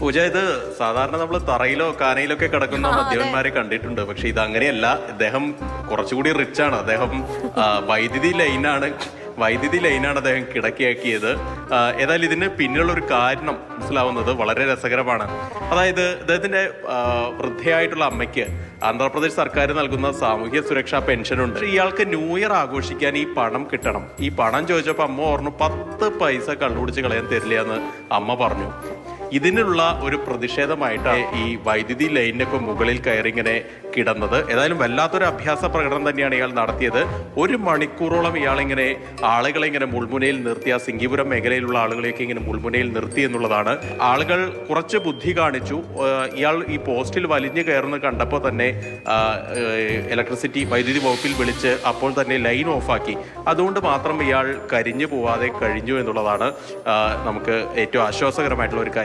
പൂജ ഇത് സാധാരണ നമ്മൾ തറയിലോ കാനയിലൊക്കെ കിടക്കുന്ന മദ്യപന്മാരെ കണ്ടിട്ടുണ്ട്. പക്ഷെ ഇത് അങ്ങനെയല്ല. അദ്ദേഹം കുറച്ചുകൂടി റിച്ച് ആണ്. അദ്ദേഹം വൈദ്യുതി ലൈനാണ് വൈദ്യുതി ലൈനാണ് അദ്ദേഹം കിടക്കിയാക്കിയത്. ഏതായാലും ഇതിന് പിന്നിലുള്ള ഒരു കാരണം മനസ്സിലാവുന്നത് വളരെ രസകരമാണ്. അതായത് അദ്ദേഹത്തിന്റെ വൃദ്ധയായിട്ടുള്ള അമ്മയ്ക്ക് ആന്ധ്രാപ്രദേശ് സർക്കാർ നൽകുന്ന സാമൂഹ്യ സുരക്ഷാ പെൻഷൻ ഉണ്ട്. ഇയാൾക്ക് ന്യൂ ഇയർ ആഘോഷിക്കാൻ ഈ പണം കിട്ടണം. ഈ പണം ചോദിച്ചപ്പോൾ അമ്മ പറഞ്ഞു പത്ത് പൈസ കള്ളുപിടിച്ച് കളയാൻ തരില്ല എന്ന് അമ്മ പറഞ്ഞു. ഇതിനുള്ള ഒരു പ്രതിഷേധമായിട്ടാണ് ഈ വൈദ്യുതി ലൈനിനൊക്കെ മുകളിൽ കയറി ഇങ്ങനെ കിടന്നത്. ഏതായാലും വല്ലാത്തൊരു അഭ്യാസ പ്രകടനം തന്നെയാണ് ഇയാൾ നടത്തിയത്. ഒരു മണിക്കൂറോളം ഇയാളിങ്ങനെ ആളുകളെ ഇങ്ങനെ മുൾമുനയിൽ നിർത്തി ആ സിംഗിപുരം മേഖലയിലുള്ള ആളുകളെയൊക്കെ ഇങ്ങനെ മുൾമുനയിൽ നിർത്തി എന്നുള്ളതാണ്. ആളുകൾ കുറച്ച് ബുദ്ധി കാണിച്ചു. ഇയാൾ ഈ പോസ്റ്റിൽ വലിഞ്ഞു കയറുന്നത് കണ്ടപ്പോൾ തന്നെ ഇലക്ട്രിസിറ്റി വൈദ്യുതി വകുപ്പിൽ വിളിച്ച് അപ്പോൾ തന്നെ ലൈൻ ഓഫാക്കി. അതുകൊണ്ട് മാത്രം ഇയാൾ കരിഞ്ഞു പോവാതെ കഴിഞ്ഞു എന്നുള്ളതാണ് നമുക്ക് ഏറ്റവും ആശ്വാസകരമായിട്ടുള്ള ഒരു കാര്യം.